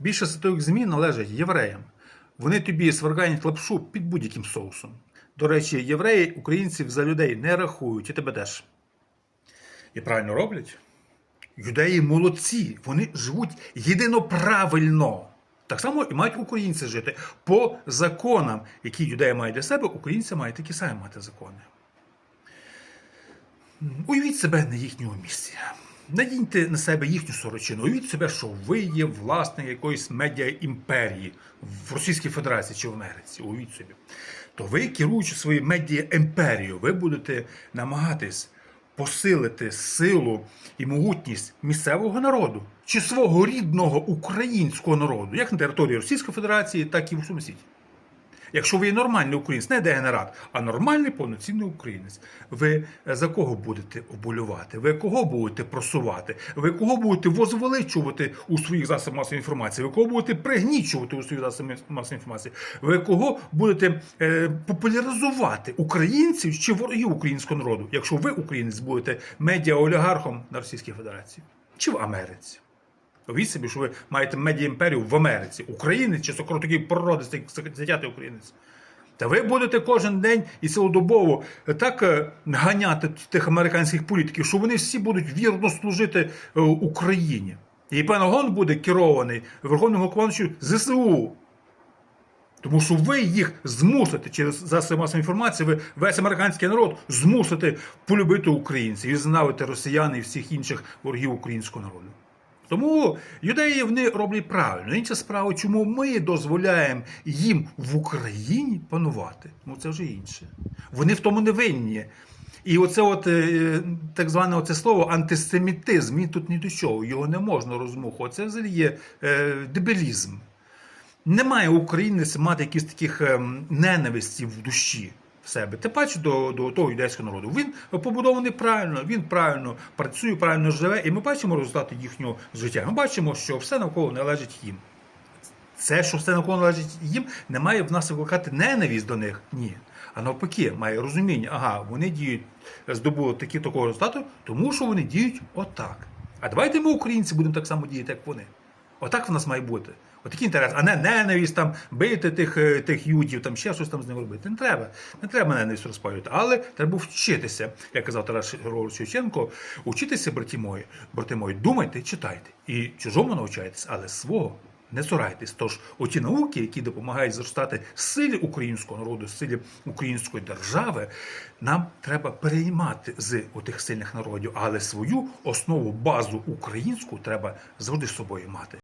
Більше світових ЗМІ належать євреям. Вони тобі сваргають лапшу під будь-яким соусом. До речі, євреї українців за людей не рахують, і тебе теж. І правильно роблять. Юдеї молодці, вони живуть єдино правильно. Так само і мають українці жити по законам, які юдеї мають для себе, українці мають такі самі мати закони. Уявіть себе на їхньому місці. Надіньте на себе їхню сорочину. Уявіть себе, що ви є власник якоїсь медіа імперії в Російській Федерації чи в Америці. Уявіть собі. То ви, керуючи своєю медіа імперією, ви будете намагатись посилити силу і могутність місцевого народу чи свого рідного українського народу, як на території Російської Федерації, так і в усьому світі. Якщо ви є нормальний українець, не дегенерат, а нормальний повноцінний українець, ви за кого будете оболювати? Ви кого будете просувати? Ви кого будете возвеличувати у своїх засобах масової інформації? Ви кого будете пригнічувати у своїх засобах масової інформації? Ви кого будете е, популяризувати українців чи ворогів українського народу, якщо ви, українець, будете медіа-олігархом на Російській Федерації чи в Америці? Уявіть собі, що ви маєте медіа імперію в Америці, українець чи сокоро такий породистий затятий українець. Та ви будете кожен день і цілодобово так е, ганяти тих американських політиків, що вони всі будуть вірно служити е, Україні. І Пентагон буде керований Верховним головнокомандуючим ЗСУ. Тому що ви їх змусите через засоби масової інформації, ви весь американський народ змусите полюбити українців і знавити росіян і всіх інших ворогів українського народу. Тому юдеї вони роблять правильно. Інша справа, чому ми дозволяємо їм в Україні панувати? Ну це вже інше. Вони в тому не винні. І оце от е, так зване оце слово антисемітизм, він тут ні до чого, його не можна розмухувати. Це взагалі є е, дебілізм. Немає українець мати якісь таких ем, ненависті в душі в себе. Ти бачиш до, до того юдейського народу. Він побудований правильно, він правильно працює, правильно живе, і ми бачимо результати їхнього життя. Ми бачимо, що все навколо належить їм. Це, що все навколо належить їм, не має в нас викликати ненависть до них. Ні. А навпаки, має розуміння, ага, вони діють, здобули такі такого результату, тому що вони діють отак. А давайте ми, українці, будемо так само діяти, як вони. Отак в нас має бути. Отакий інтерес, а не ненависть там бити тих, е, тих юдів, там ще щось там з ними робити. Не треба. Не треба ненависть розпалювати. Але треба вчитися, як казав Тарас Григорович Шевченко, учитися, браті мої, брати мої, думайте, читайте. І чужому навчайтесь, але свого не цурайтесь. Тож оті науки, які допомагають зростати силі українського народу, силі української держави, нам треба переймати з отих сильних народів, але свою основу, базу українську треба завжди з собою мати.